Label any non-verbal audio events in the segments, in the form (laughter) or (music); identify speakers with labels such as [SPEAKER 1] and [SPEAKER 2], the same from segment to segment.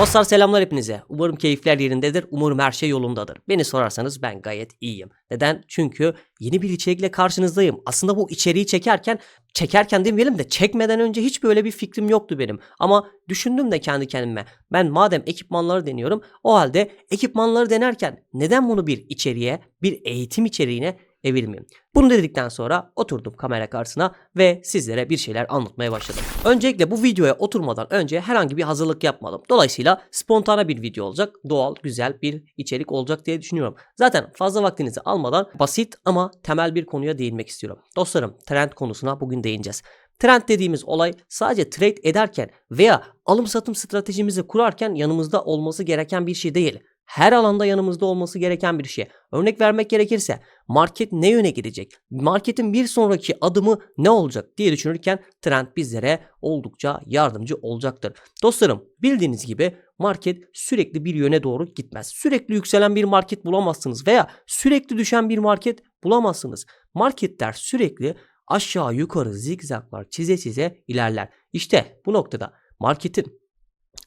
[SPEAKER 1] Dostlar selamlar hepinize. Umarım keyifler yerindedir. Umarım her şey yolundadır. Beni sorarsanız ben gayet iyiyim. Neden? Çünkü yeni bir içerikle karşınızdayım. Aslında bu içeriği çekerken, çekerken demeyelim de çekmeden önce hiç böyle bir fikrim yoktu benim. Ama düşündüm de kendi kendime. Ben madem ekipmanları deniyorum, o halde ekipmanları denerken neden bunu bir içeriğe, bir eğitim içeriğine evirmeyeyim? Bunu dedikten sonra oturdum kamera karşısına ve sizlere bir şeyler anlatmaya başladım. Öncelikle bu videoya oturmadan önce herhangi bir hazırlık yapmadım. Dolayısıyla spontane bir video olacak. Doğal, güzel bir içerik olacak diye düşünüyorum. Zaten fazla vaktinizi almadan basit ama temel bir konuya değinmek istiyorum. Dostlarım trend konusuna bugün değineceğiz. Trend dediğimiz olay sadece trade ederken veya alım satım stratejimizi kurarken yanımızda olması gereken bir şey değil her alanda yanımızda olması gereken bir şey. Örnek vermek gerekirse market ne yöne gidecek? Marketin bir sonraki adımı ne olacak diye düşünürken trend bizlere oldukça yardımcı olacaktır. Dostlarım bildiğiniz gibi market sürekli bir yöne doğru gitmez. Sürekli yükselen bir market bulamazsınız veya sürekli düşen bir market bulamazsınız. Marketler sürekli aşağı yukarı zigzaglar çize çize ilerler. İşte bu noktada marketin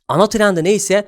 [SPEAKER 1] ana trendi neyse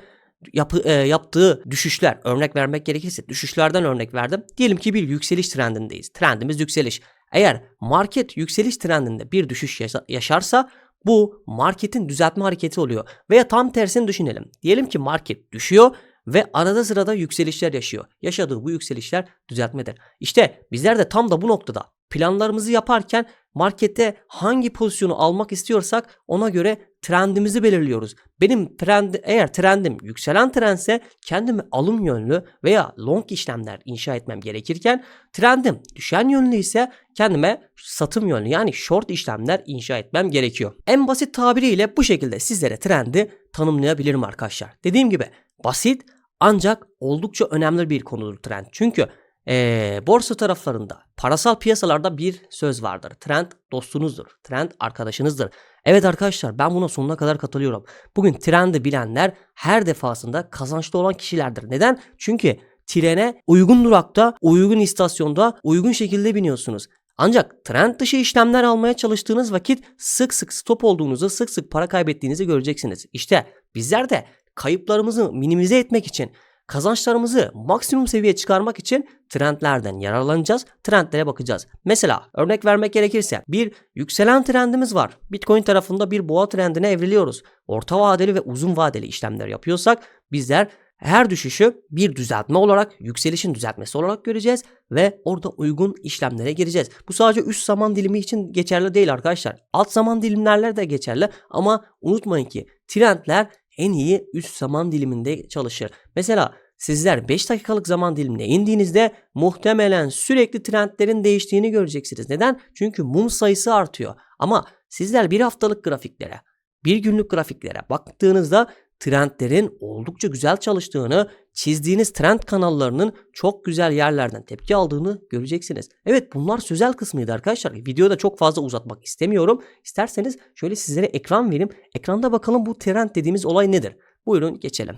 [SPEAKER 1] yapı, e, yaptığı düşüşler örnek vermek gerekirse düşüşlerden örnek verdim. Diyelim ki bir yükseliş trendindeyiz. Trendimiz yükseliş. Eğer market yükseliş trendinde bir düşüş yaşa- yaşarsa bu marketin düzeltme hareketi oluyor. Veya tam tersini düşünelim. Diyelim ki market düşüyor ve arada sırada yükselişler yaşıyor. Yaşadığı bu yükselişler düzeltmedir. İşte bizler de tam da bu noktada planlarımızı yaparken markette hangi pozisyonu almak istiyorsak ona göre trendimizi belirliyoruz. Benim trend eğer trendim yükselen trendse kendimi alım yönlü veya long işlemler inşa etmem gerekirken trendim düşen yönlü ise kendime satım yönlü yani short işlemler inşa etmem gerekiyor. En basit tabiriyle bu şekilde sizlere trendi tanımlayabilirim arkadaşlar. Dediğim gibi basit ancak oldukça önemli bir konudur trend. Çünkü ee, borsa taraflarında, parasal piyasalarda bir söz vardır. Trend dostunuzdur. Trend arkadaşınızdır. Evet arkadaşlar ben buna sonuna kadar katılıyorum. Bugün trendi bilenler her defasında kazançlı olan kişilerdir. Neden? Çünkü trene uygun durakta, uygun istasyonda, uygun şekilde biniyorsunuz. Ancak trend dışı işlemler almaya çalıştığınız vakit sık sık stop olduğunuzu, sık sık para kaybettiğinizi göreceksiniz. İşte bizler de kayıplarımızı minimize etmek için kazançlarımızı maksimum seviyeye çıkarmak için trendlerden yararlanacağız. Trendlere bakacağız. Mesela örnek vermek gerekirse bir yükselen trendimiz var. Bitcoin tarafında bir boğa trendine evriliyoruz. Orta vadeli ve uzun vadeli işlemler yapıyorsak bizler her düşüşü bir düzeltme olarak, yükselişin düzeltmesi olarak göreceğiz ve orada uygun işlemlere gireceğiz. Bu sadece üst zaman dilimi için geçerli değil arkadaşlar. Alt zaman dilimlerle de geçerli ama unutmayın ki trendler en iyi üst zaman diliminde çalışır. Mesela sizler 5 dakikalık zaman dilimine indiğinizde muhtemelen sürekli trendlerin değiştiğini göreceksiniz. Neden? Çünkü mum sayısı artıyor. Ama sizler bir haftalık grafiklere, bir günlük grafiklere baktığınızda trendlerin oldukça güzel çalıştığını, çizdiğiniz trend kanallarının çok güzel yerlerden tepki aldığını göreceksiniz. Evet bunlar sözel kısmıydı arkadaşlar. Videoda çok fazla uzatmak istemiyorum. İsterseniz şöyle sizlere ekran vereyim. Ekranda bakalım bu trend dediğimiz olay nedir? Buyurun geçelim.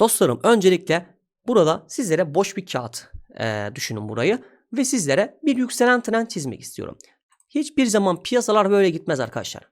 [SPEAKER 1] Dostlarım öncelikle burada sizlere boş bir kağıt e, düşünün burayı ve sizlere bir yükselen trend çizmek istiyorum. Hiçbir zaman piyasalar böyle gitmez arkadaşlar.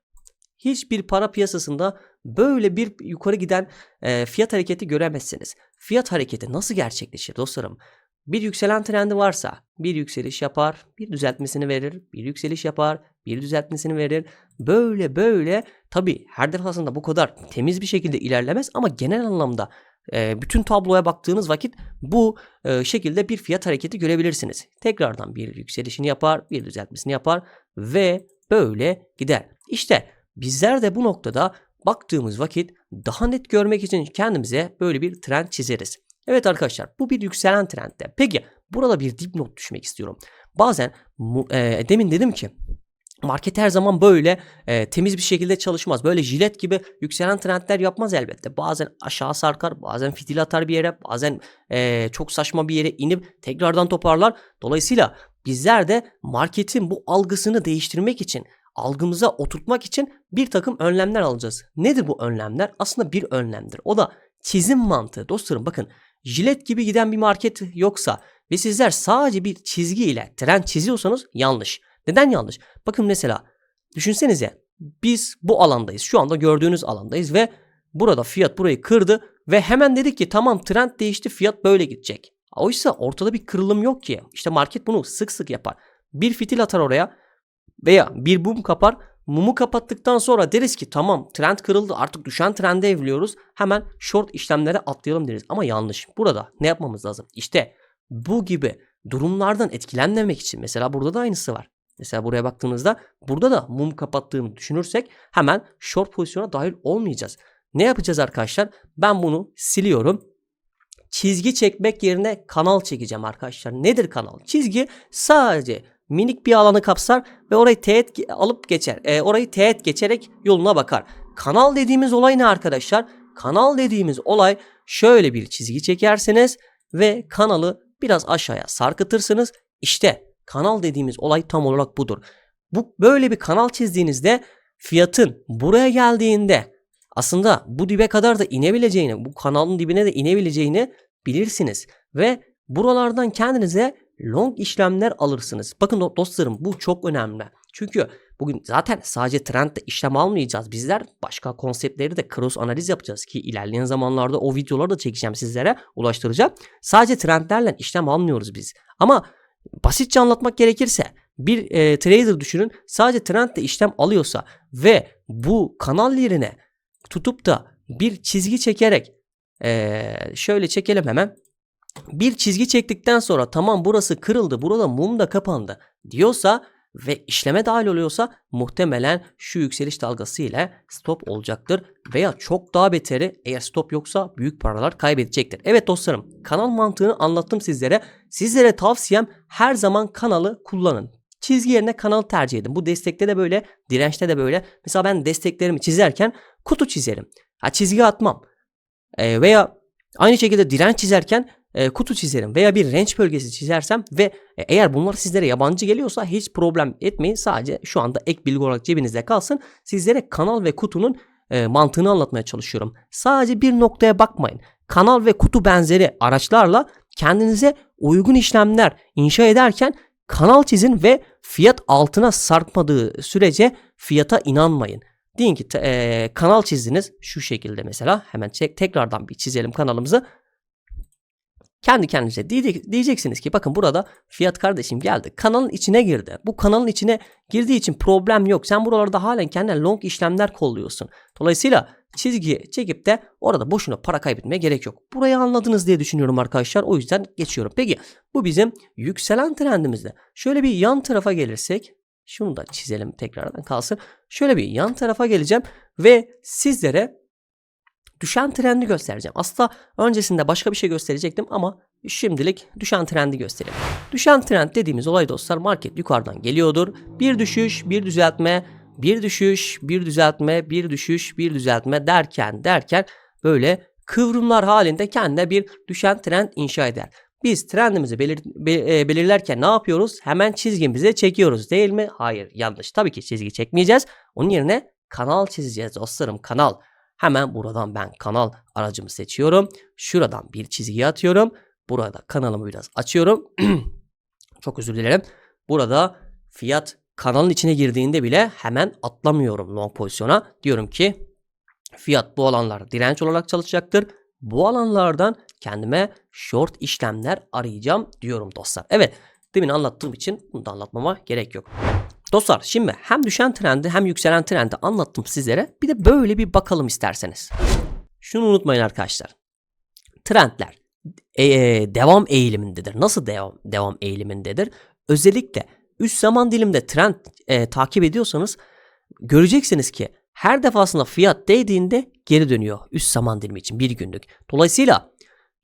[SPEAKER 1] Hiçbir para piyasasında böyle bir yukarı giden e, fiyat hareketi göremezsiniz. Fiyat hareketi nasıl gerçekleşir dostlarım? Bir yükselen trendi varsa bir yükseliş yapar, bir düzeltmesini verir, bir yükseliş yapar, bir düzeltmesini verir. Böyle böyle tabi her defasında bu kadar temiz bir şekilde ilerlemez ama genel anlamda e, bütün tabloya baktığınız vakit bu e, şekilde bir fiyat hareketi görebilirsiniz. Tekrardan bir yükselişini yapar, bir düzeltmesini yapar ve böyle gider. İşte bizler de bu noktada baktığımız vakit daha net görmek için kendimize böyle bir trend çizeriz. Evet arkadaşlar bu bir yükselen trendde. Peki burada bir dipnot düşmek istiyorum. Bazen e, demin dedim ki Market her zaman böyle e, temiz bir şekilde çalışmaz. Böyle jilet gibi yükselen trendler yapmaz elbette. Bazen aşağı sarkar, bazen fitil atar bir yere, bazen e, çok saçma bir yere inip tekrardan toparlar. Dolayısıyla bizler de marketin bu algısını değiştirmek için, algımıza oturtmak için bir takım önlemler alacağız. Nedir bu önlemler? Aslında bir önlemdir. O da çizim mantığı. Dostlarım bakın jilet gibi giden bir market yoksa ve sizler sadece bir çizgi ile trend çiziyorsanız yanlış. Neden yanlış? Bakın mesela düşünsenize biz bu alandayız. Şu anda gördüğünüz alandayız ve Burada fiyat burayı kırdı ve hemen dedik ki tamam trend değişti fiyat böyle gidecek. Oysa ortada bir kırılım yok ki. İşte market bunu sık sık yapar. Bir fitil atar oraya veya bir mum kapar. Mumu kapattıktan sonra deriz ki tamam trend kırıldı artık düşen trende evliyoruz. Hemen short işlemlere atlayalım deriz. Ama yanlış. Burada ne yapmamız lazım? İşte bu gibi durumlardan etkilenmemek için mesela burada da aynısı var. Mesela buraya baktığınızda burada da mum kapattığını düşünürsek hemen short pozisyona dahil olmayacağız. Ne yapacağız arkadaşlar? Ben bunu siliyorum. Çizgi çekmek yerine kanal çekeceğim arkadaşlar. Nedir kanal? Çizgi sadece minik bir alanı kapsar ve orayı teğet alıp geçer. E, orayı teğet geçerek yoluna bakar. Kanal dediğimiz olay ne arkadaşlar? Kanal dediğimiz olay şöyle bir çizgi çekersiniz ve kanalı biraz aşağıya sarkıtırsınız. İşte kanal dediğimiz olay tam olarak budur. Bu böyle bir kanal çizdiğinizde fiyatın buraya geldiğinde aslında bu dibe kadar da inebileceğini, bu kanalın dibine de inebileceğini bilirsiniz ve buralardan kendinize long işlemler alırsınız. Bakın do- dostlarım bu çok önemli. Çünkü bugün zaten sadece trendde işlem almayacağız. Bizler başka konseptleri de cross analiz yapacağız ki ilerleyen zamanlarda o videoları da çekeceğim sizlere ulaştıracağım. Sadece trendlerle işlem almıyoruz biz. Ama basitçe anlatmak gerekirse bir e, trader düşünün sadece trendle işlem alıyorsa ve bu kanal yerine tutup da bir çizgi çekerek eee, şöyle çekelim hemen. Bir çizgi çektikten sonra tamam burası kırıldı burada mum da kapandı diyorsa ve işleme dahil oluyorsa muhtemelen şu yükseliş dalgası ile stop olacaktır veya çok daha beteri eğer stop yoksa büyük paralar kaybedecektir. Evet dostlarım kanal mantığını anlattım sizlere. Sizlere tavsiyem her zaman kanalı kullanın. Çizgi yerine kanal tercih edin. Bu destekte de böyle, dirençte de böyle. Mesela ben desteklerimi çizerken kutu çizerim. Ha çizgi atmam. Ee, veya aynı şekilde direnç çizerken e, kutu çizerim veya bir range bölgesi çizersem ve e, eğer bunlar sizlere yabancı geliyorsa hiç problem etmeyin. Sadece şu anda ek bilgi olarak cebinizde kalsın. Sizlere kanal ve kutunun e, mantığını anlatmaya çalışıyorum. Sadece bir noktaya bakmayın. Kanal ve kutu benzeri araçlarla kendinize uygun işlemler inşa ederken kanal çizin ve fiyat altına sarkmadığı sürece fiyata inanmayın. Deyin ki e, kanal çizdiniz şu şekilde mesela hemen çek, tekrardan bir çizelim kanalımızı. Kendi kendinize diye- diyeceksiniz ki bakın burada fiyat kardeşim geldi. Kanalın içine girdi. Bu kanalın içine girdiği için problem yok. Sen buralarda halen kendine long işlemler kolluyorsun. Dolayısıyla çizgi çekip de orada boşuna para kaybetmeye gerek yok. Burayı anladınız diye düşünüyorum arkadaşlar. O yüzden geçiyorum. Peki bu bizim yükselen trendimizde. Şöyle bir yan tarafa gelirsek şunu da çizelim tekrardan kalsın. Şöyle bir yan tarafa geleceğim ve sizlere düşen trendi göstereceğim. Aslında öncesinde başka bir şey gösterecektim ama şimdilik düşen trendi göstereyim. Düşen trend dediğimiz olay dostlar market yukarıdan geliyordur. Bir düşüş, bir düzeltme, bir düşüş, bir düzeltme, bir düşüş, bir düzeltme derken derken böyle kıvrımlar halinde kendine bir düşen trend inşa eder. Biz trendimizi belir- be- e, belirlerken ne yapıyoruz? Hemen çizgimize çekiyoruz değil mi? Hayır yanlış. Tabii ki çizgi çekmeyeceğiz. Onun yerine kanal çizeceğiz dostlarım kanal. Hemen buradan ben kanal aracımı seçiyorum. Şuradan bir çizgi atıyorum. Burada kanalımı biraz açıyorum. (clears throat) Çok özür dilerim. Burada fiyat kanalın içine girdiğinde bile hemen atlamıyorum long pozisyona. Diyorum ki fiyat bu alanlar direnç olarak çalışacaktır. Bu alanlardan kendime short işlemler arayacağım diyorum dostlar. Evet demin anlattığım için bunu da anlatmama gerek yok. Dostlar şimdi hem düşen trendi hem yükselen trendi anlattım sizlere. Bir de böyle bir bakalım isterseniz. Şunu unutmayın arkadaşlar. Trendler e, e, devam eğilimindedir. Nasıl devam, devam eğilimindedir? Özellikle üst zaman dilimde trend e, takip ediyorsanız göreceksiniz ki her defasında fiyat değdiğinde geri dönüyor üst zaman dilimi için bir günlük. Dolayısıyla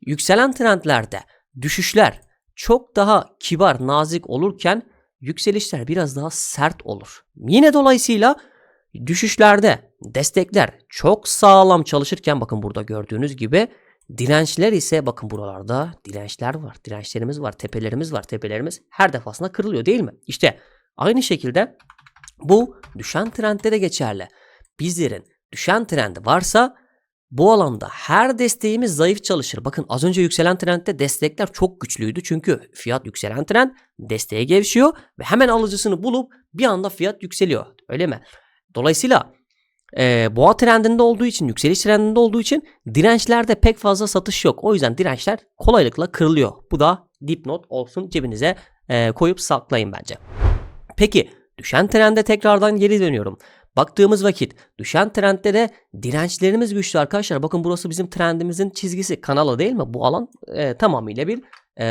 [SPEAKER 1] yükselen trendlerde düşüşler çok daha kibar, nazik olurken yükselişler biraz daha sert olur. Yine dolayısıyla düşüşlerde destekler çok sağlam çalışırken bakın burada gördüğünüz gibi dirençler ise bakın buralarda dirençler var. Dirençlerimiz var, tepelerimiz var. Tepelerimiz her defasında kırılıyor değil mi? İşte aynı şekilde bu düşen trendde de geçerli. Bizlerin düşen trendi varsa bu alanda her desteğimiz zayıf çalışır. Bakın az önce yükselen trendde destekler çok güçlüydü. Çünkü fiyat yükselen trend desteğe gevşiyor ve hemen alıcısını bulup bir anda fiyat yükseliyor. Öyle mi? Dolayısıyla e, boğa trendinde olduğu için, yükseliş trendinde olduğu için dirençlerde pek fazla satış yok. O yüzden dirençler kolaylıkla kırılıyor. Bu da dipnot olsun cebinize e, koyup saklayın bence. Peki düşen trende tekrardan geri dönüyorum. Baktığımız vakit düşen trendde de dirençlerimiz güçlü arkadaşlar. Bakın burası bizim trendimizin çizgisi kanalı değil mi? Bu alan e, tamamıyla bir e,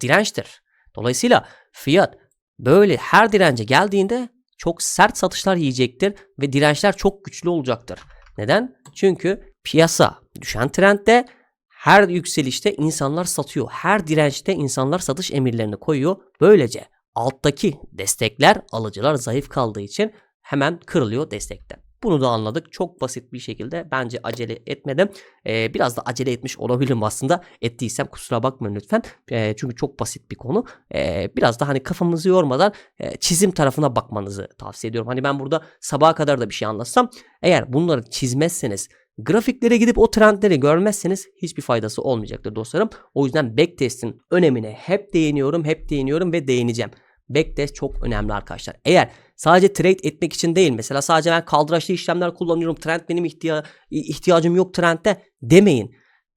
[SPEAKER 1] dirençtir. Dolayısıyla fiyat böyle her dirence geldiğinde çok sert satışlar yiyecektir ve dirençler çok güçlü olacaktır. Neden? Çünkü piyasa düşen trendde her yükselişte insanlar satıyor. Her dirençte insanlar satış emirlerini koyuyor. Böylece alttaki destekler alıcılar zayıf kaldığı için hemen kırılıyor destekten. Bunu da anladık. Çok basit bir şekilde bence acele etmedim. Ee, biraz da acele etmiş olabilirim aslında. Ettiysem kusura bakmayın lütfen. Ee, çünkü çok basit bir konu. Ee, biraz da hani kafamızı yormadan e, çizim tarafına bakmanızı tavsiye ediyorum. Hani ben burada sabaha kadar da bir şey anlatsam eğer bunları çizmezseniz grafiklere gidip o trendleri görmezseniz hiçbir faydası olmayacaktır dostlarım. O yüzden backtest'in önemine hep değiniyorum, hep değiniyorum ve değineceğim. Backtest çok önemli arkadaşlar. Eğer sadece trade etmek için değil mesela sadece ben kaldıraçlı işlemler kullanıyorum. Trend benim ihtiya ihtiyacım yok trendde demeyin.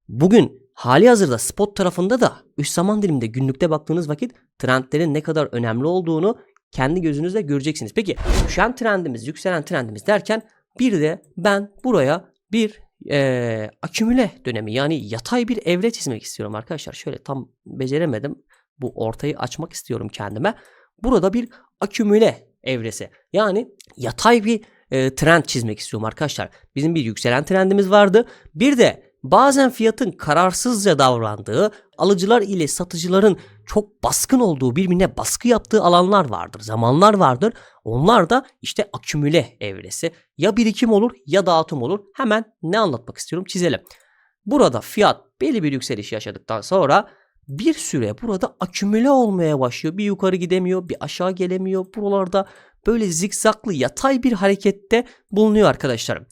[SPEAKER 1] Bugün hali hazırda spot tarafında da üst zaman diliminde günlükte baktığınız vakit trendlerin ne kadar önemli olduğunu kendi gözünüzle göreceksiniz. Peki düşen trendimiz, yükselen trendimiz derken bir de ben buraya bir e, akümüle dönemi yani yatay bir evre çizmek istiyorum arkadaşlar. Şöyle tam beceremedim. Bu ortayı açmak istiyorum kendime. Burada bir akümüle evresi. Yani yatay bir e, trend çizmek istiyorum arkadaşlar. Bizim bir yükselen trendimiz vardı. Bir de bazen fiyatın kararsızca davrandığı, alıcılar ile satıcıların çok baskın olduğu, birbirine baskı yaptığı alanlar vardır, zamanlar vardır. Onlar da işte akümüle evresi. Ya birikim olur ya dağıtım olur. Hemen ne anlatmak istiyorum çizelim. Burada fiyat belli bir yükseliş yaşadıktan sonra bir süre burada akümüle olmaya başlıyor. Bir yukarı gidemiyor, bir aşağı gelemiyor. Buralarda böyle zikzaklı yatay bir harekette bulunuyor arkadaşlarım.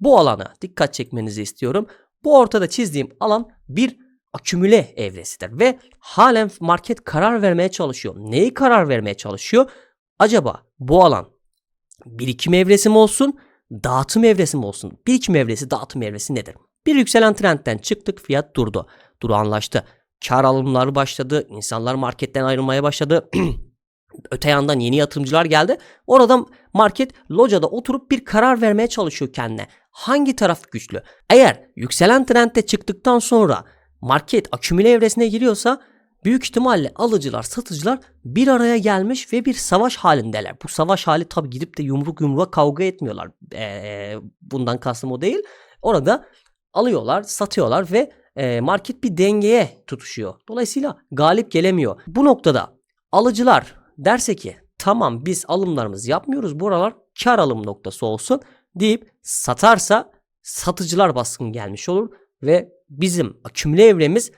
[SPEAKER 1] Bu alana dikkat çekmenizi istiyorum. Bu ortada çizdiğim alan bir akümüle evresidir ve halen market karar vermeye çalışıyor. Neyi karar vermeye çalışıyor? Acaba bu alan birikim evresi mi olsun, dağıtım evresi mi olsun? Birikim evresi, dağıtım evresi nedir? Bir yükselen trendten çıktık, fiyat durdu. Duru anlaştı kar alımları başladı. İnsanlar marketten ayrılmaya başladı. (clears throat) Öte yandan yeni yatırımcılar geldi. Orada market locada oturup bir karar vermeye çalışıyor kendine. Hangi taraf güçlü? Eğer yükselen trendde çıktıktan sonra market akümüle evresine giriyorsa büyük ihtimalle alıcılar, satıcılar bir araya gelmiş ve bir savaş halindeler. Bu savaş hali tabi gidip de yumruk yumruğa kavga etmiyorlar. Ee, bundan kastım o değil. Orada alıyorlar, satıyorlar ve e, market bir dengeye tutuşuyor. Dolayısıyla galip gelemiyor. Bu noktada alıcılar derse ki tamam biz alımlarımızı yapmıyoruz buralar kar alım noktası olsun deyip satarsa satıcılar baskın gelmiş olur ve bizim akümüle evremiz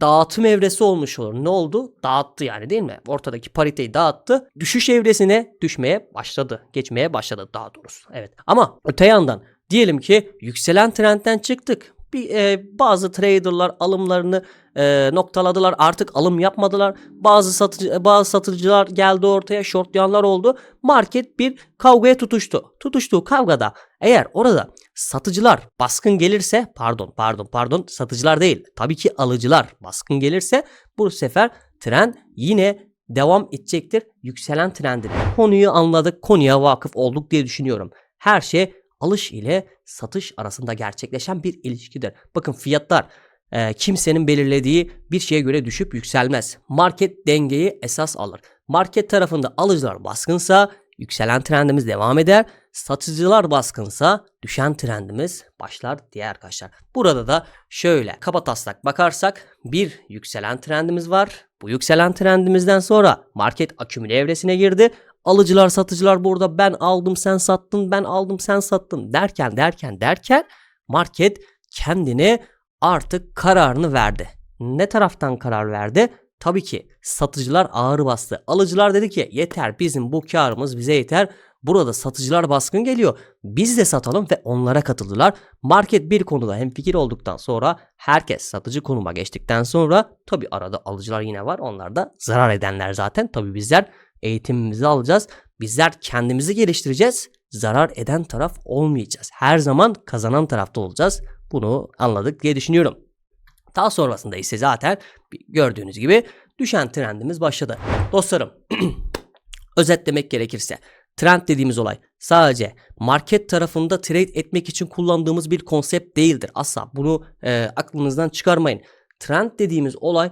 [SPEAKER 1] dağıtım evresi olmuş olur. Ne oldu? Dağıttı yani değil mi? Ortadaki pariteyi dağıttı. Düşüş evresine düşmeye başladı. Geçmeye başladı daha doğrusu. Evet. Ama öte yandan diyelim ki yükselen trendten çıktık bir e, bazı traderlar alımlarını e, noktaladılar. Artık alım yapmadılar. Bazı satıcı bazı satıcılar geldi ortaya, shortlayanlar oldu. Market bir kavgaya tutuştu. Tutuştuğu kavgada eğer orada satıcılar baskın gelirse, pardon, pardon, pardon, satıcılar değil. Tabii ki alıcılar baskın gelirse bu sefer trend yine devam edecektir. Yükselen trendin. Konuyu anladık, konuya vakıf olduk diye düşünüyorum. Her şey alış ile satış arasında gerçekleşen bir ilişkidir. Bakın fiyatlar e, kimsenin belirlediği bir şeye göre düşüp yükselmez. Market dengeyi esas alır. Market tarafında alıcılar baskınsa yükselen trendimiz devam eder. Satıcılar baskınsa düşen trendimiz başlar diye arkadaşlar. Burada da şöyle kaba taslak bakarsak bir yükselen trendimiz var. Bu yükselen trendimizden sonra market akümüle evresine girdi. Alıcılar satıcılar burada ben aldım sen sattın ben aldım sen sattın derken derken derken market kendine artık kararını verdi. Ne taraftan karar verdi? Tabii ki satıcılar ağır bastı. Alıcılar dedi ki yeter bizim bu karımız bize yeter. Burada satıcılar baskın geliyor. Biz de satalım ve onlara katıldılar. Market bir konuda hemfikir olduktan sonra herkes satıcı konuma geçtikten sonra tabi arada alıcılar yine var. Onlar da zarar edenler zaten. Tabi bizler eğitimimizi alacağız. Bizler kendimizi geliştireceğiz. zarar eden taraf olmayacağız. Her zaman kazanan tarafta olacağız. Bunu anladık diye düşünüyorum. Daha sonrasında ise zaten gördüğünüz gibi düşen trendimiz başladı. Dostlarım (clears throat) özetlemek gerekirse trend dediğimiz olay sadece market tarafında trade etmek için kullandığımız bir konsept değildir. Asla bunu e, aklınızdan çıkarmayın. Trend dediğimiz olay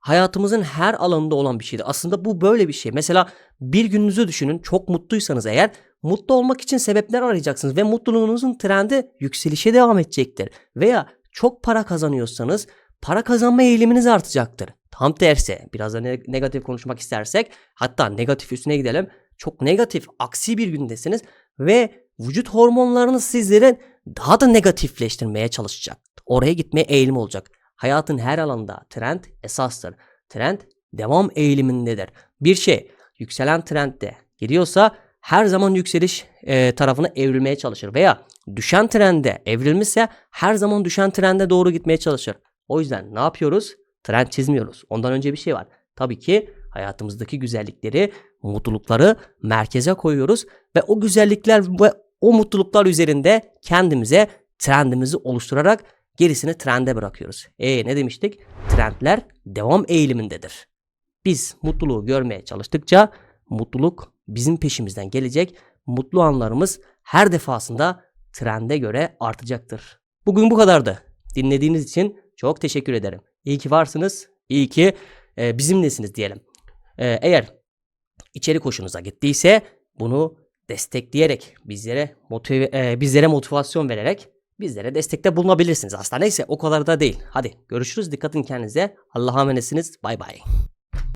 [SPEAKER 1] hayatımızın her alanında olan bir şeydir. Aslında bu böyle bir şey. Mesela bir gününüzü düşünün. Çok mutluysanız eğer mutlu olmak için sebepler arayacaksınız ve mutluluğunuzun trendi yükselişe devam edecektir. Veya çok para kazanıyorsanız para kazanma eğiliminiz artacaktır. Tam tersi biraz da ne- negatif konuşmak istersek hatta negatif üstüne gidelim. Çok negatif aksi bir gündesiniz ve vücut hormonlarınız sizlerin daha da negatifleştirmeye çalışacak. Oraya gitmeye eğilim olacak. Hayatın her alanda trend esastır. Trend devam eğilimindedir. Bir şey yükselen trendde gidiyorsa her zaman yükseliş e, tarafına evrilmeye çalışır veya düşen trende evrilmişse her zaman düşen trende doğru gitmeye çalışır. O yüzden ne yapıyoruz? Trend çizmiyoruz. Ondan önce bir şey var. Tabii ki hayatımızdaki güzellikleri, mutlulukları merkeze koyuyoruz ve o güzellikler ve o mutluluklar üzerinde kendimize trendimizi oluşturarak gerisini trende bırakıyoruz. E ne demiştik? Trendler devam eğilimindedir. Biz mutluluğu görmeye çalıştıkça mutluluk bizim peşimizden gelecek. Mutlu anlarımız her defasında trende göre artacaktır. Bugün bu kadardı. Dinlediğiniz için çok teşekkür ederim. İyi ki varsınız. İyi ki e, bizimlesiniz diyelim. E, eğer içerik hoşunuza gittiyse bunu destekleyerek bizlere motive, e, bizlere motivasyon vererek bizlere destekte bulunabilirsiniz. Aslında neyse o kadar da değil. Hadi görüşürüz. Dikkat edin kendinize. Allah'a emanetsiniz. Bay bay.